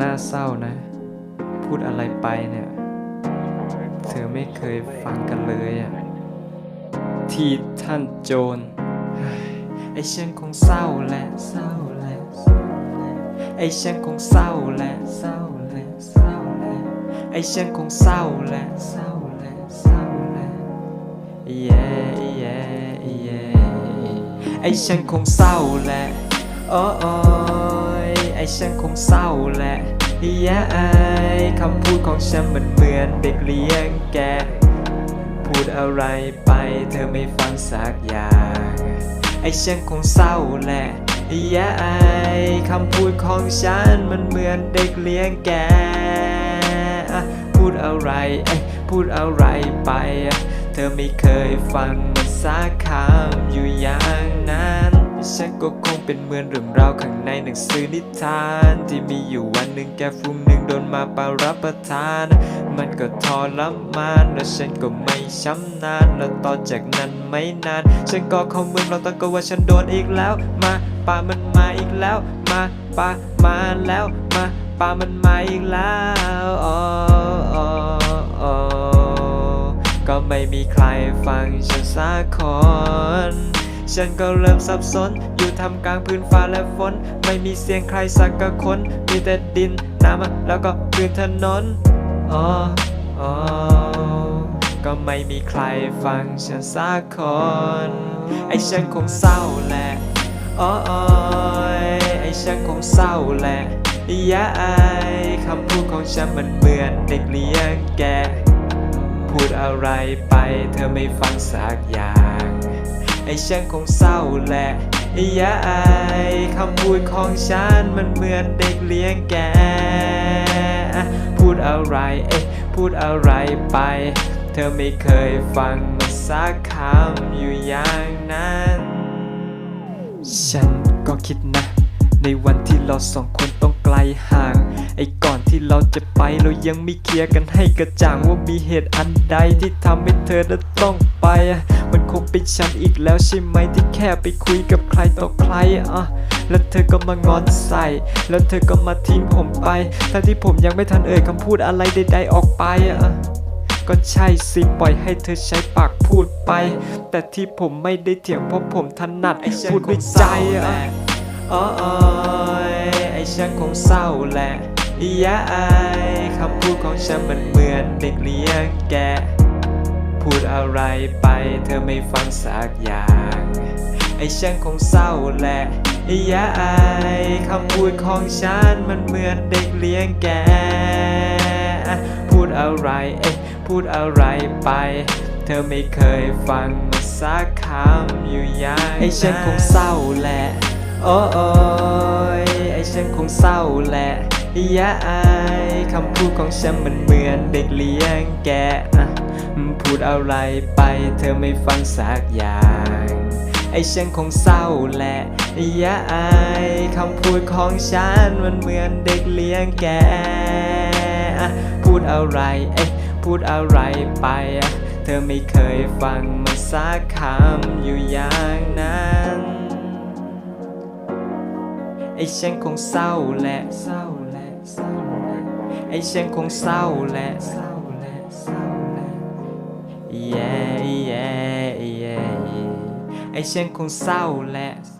น่าเศร้านะ พูดอะไรไปเนี่ย เธอไม่เคยฟังกันเลยอะ่ะ ทีท่านโจรไอ้ฉันคงเศร้าและเศร้าและเศร้าและไอ้ฉันคงเศร้าและเศร้าและเศร้าและไอ้ฉันคงเศร้าและเศร้าและเศร้าและเย่เย่เย่ไอ้ฉันคงเศร้าและโอ้โอยไอ้ฉันคงเศร้าแหละเย่ไอคำพูดของฉันมันเหมือนเด็กเลี้ยงแก พูดอะไรไปเธอไม่ฟังสักอย่าง ไอ้ฉันคงเศร้าแหละแย่ไอคำพูดของฉันมันเหมือนเด็กเลี้ยงแก พูดอะไรเอ้ยพูดอะไรไป เธอไม่เคยฟังมันสักคำอยู่อย่างนั้น ฉันก็คงเป็นเหมือนเรื่องราวข้างในหนังสือนิทาน ที่มีอยู่วันหนึ่งแกฟุ้งหนึ่งโดนมาป่ารับประทาน มันก็ทรมานแล้วฉันก็ไม่ช้ำนานแล้วต่อจากนั้นไม่นาน ฉันก็เข้าเมืองเราตะโกนว่าฉันโดนอีกแล้ว มาป่ามันมาอีกแล้ว มาป่ามาแล้วมาป่ามันมาอีกแล้วอ๋ออ๋ออ๋อก็ไม่มีใครฟังฉันสักคน ฉันก็เริ่มสับสน อยู่ทำกลางพื้นฟ้าและฝน ไม่มีเสียงใครสักกะคน มีแต่ดินน้ำแล้วก็พื้นถนนอ๋ออ๋อก็ไม่มีใครฟังฉันสักคน ไอ้ฉันคงเศร้าแหละอ๋อยไอ้ฉันคงเศร้าแหละย่าไอายคำพูดของฉันมันเหมือนเด็กเลี้ยงแก พูดอะไรไปเธอไม่ฟังสักอย่าง ไอ้ฉันคงเศร้าแหละอย่าอายคำพูดของฉันมันเหมือนเด็กเลี้ยงแก พูดอะไรเอ๊ะพูดอะไรไป เธอไม่เคยฟังมันสักคำอยู่อย่างนั้น ฉันก็คิดนะ ในวันที่เราสองคนต้อง ลห่าง ไอ้ก่อนที่เราจะไปเรายังไม่เคลียร์กันให้กระจ่างว่ามีเหตุอันใดที่ทำให้เธอนั้นต้องไปอะมันคงเป็นฉันอีกแล้วใช่ไหมที่แค่ไปคุยกับใครต่อใครอะแล้วเธอก็มางอนใส่ แล้วเธอก็มาทิ้งผมไปทั้งที่ผมยังไม่ทันเอ่ยคำพูดอะไรใดๆออกไปอะก็ใช่สิปล่อยให้เธอใช้ปากพูดไป แต่ที่ผมไม่ได้เถียงเพราะผมถนัดพูดด้วยใจอะอ๋ออ๋อยไอ้ ฉันคงเศร้าแหละอย่าอายคำพูดของฉันมันเหมือนเด็กเลี้ยงแกะพูดอะไรไปเธอไม่ฟังสักอย่างไอ้ฉันคงเศร้าแหละอย่าอายคำพูดของฉันมันเหมือนเด็กเลี้ยงแกะพูดอะไรเอ๊ะพูดอะไรไป เธอไม่เคยฟังมันสักคำอยู่อย่างไอ้ฉันคงเศร้าแหละโอ้โอยไอ้ ฉันคงเศร้าแหละอย่าอายคำพูดของฉันมันเหมือนเด็กเลี้ยงแกะอะพูดอะไรไปเธอไม่ฟังสักอย่าง ไอ้ฉันคงเศร้าแหละอย่าอายคำพูดของฉันมันเหมือนเด็กเลี้ยงแกะพูดอะไรเอ๊ะพูดอะไรไป เธอไม่เคยฟังมันสักคำอยู่อย่างนั้น อ้ฉันคงเศร้าแหละเศร้าแหละเศร้าแหละไอ้ฉันคงเศร้าแหละเศร้าแหละเศร้าแหละเย่เย่เย่ไอ้ฉันคงเศร้าแหละเศร้าแหละเศร้าแหละ